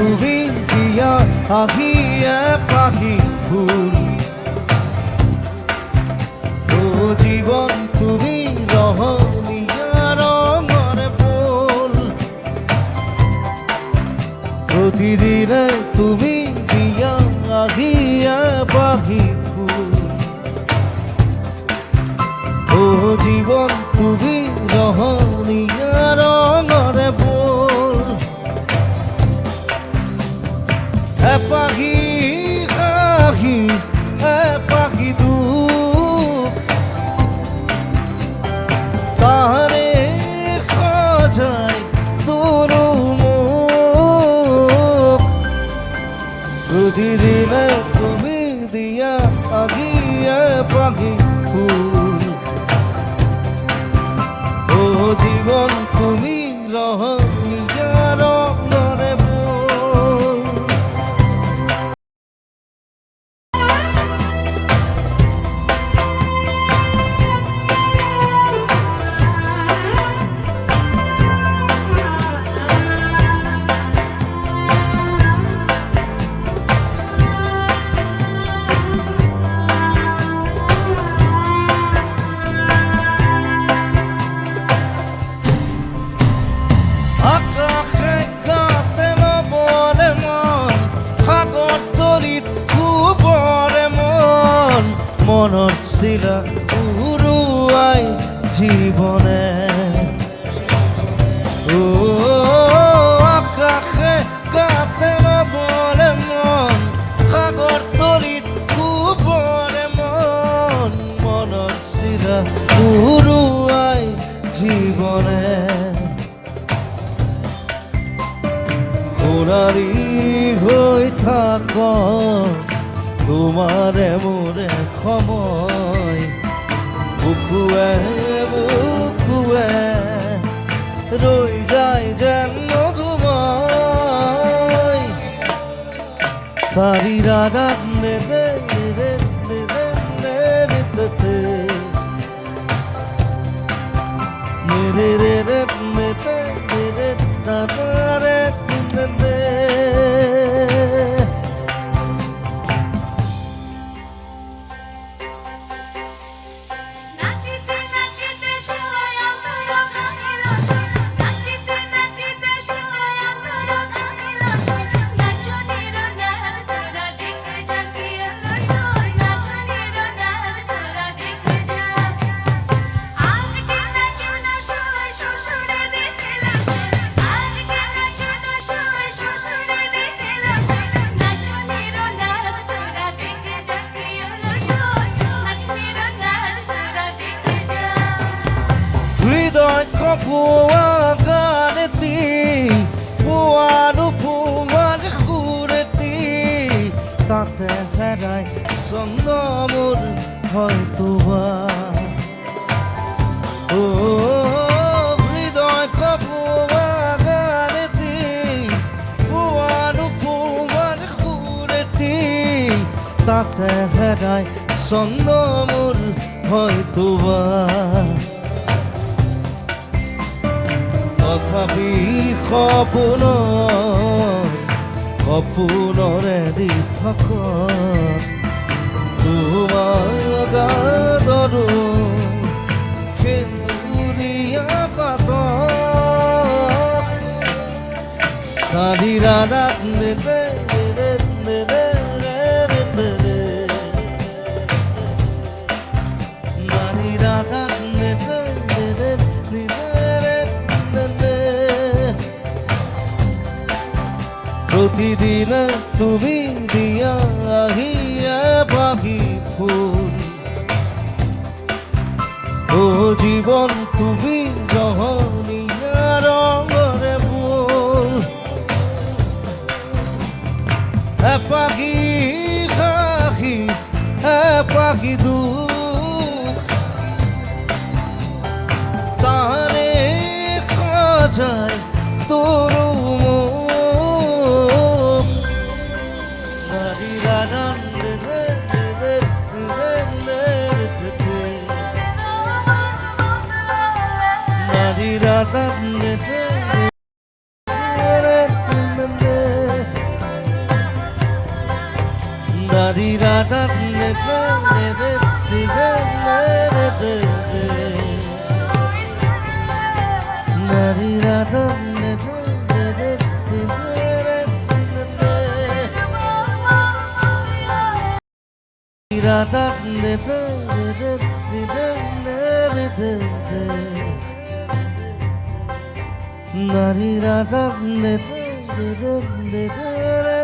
তুমি দিয়া আহিয়ে পাহি ফুল। ও জীবন তুমি রহনিয়া রঙর ফুল। প্রতিদিনে তুমি দিয়া আহিয়া পাহি ফুল। ও জীবন তুমি রহনিয়া foggy ছিলা উৰুৱাই জীৱনে ও, আকাশে কাটেন বরে মন, সাগর তলিত খুবরে মন মনত ছিলা উৰুৱাই জীৱনে সোণাৰী হৈ থাক তোমাৰে মোৰে সময় বুকুৱে বুকুৱে ৰৈ যায় যেন মধুময় তাৰি ৰাধাত নেৰে নেৰে নেৰে নেৰে তেতে নেৰে ৰে ৰে নেৰে নেৰে তাৰে গানেতি পোৱানো পোৱাৰ সুৰেতি তাতে হেৰাই চন্দ মোৰ হয়তো ও হৃদয় কপোৱা গানেতি পোৱানো পোৱাৰ তাতে হেৰাই চন্দ মোৰ হয়তো তথাপি সপোন সপোনৰে দি থাক তোমাৰ গাদৰো সেন্দুৰীয়া পাত। কালি ৰাধাত নেৰে নেৰে নেৰে প্রতিদিন তুমি দিয়া আহিয়া পাখি ফুল। ও জীবন তুমি জহনিয়া রঙরে ফুল। এ পাখি পাখি এ পাখি দুঃখ তারে খাজায় তোর Dari radar ne ne ne ne ne ne da da da da da da da da নারীরা রান্নে ধরে ধরে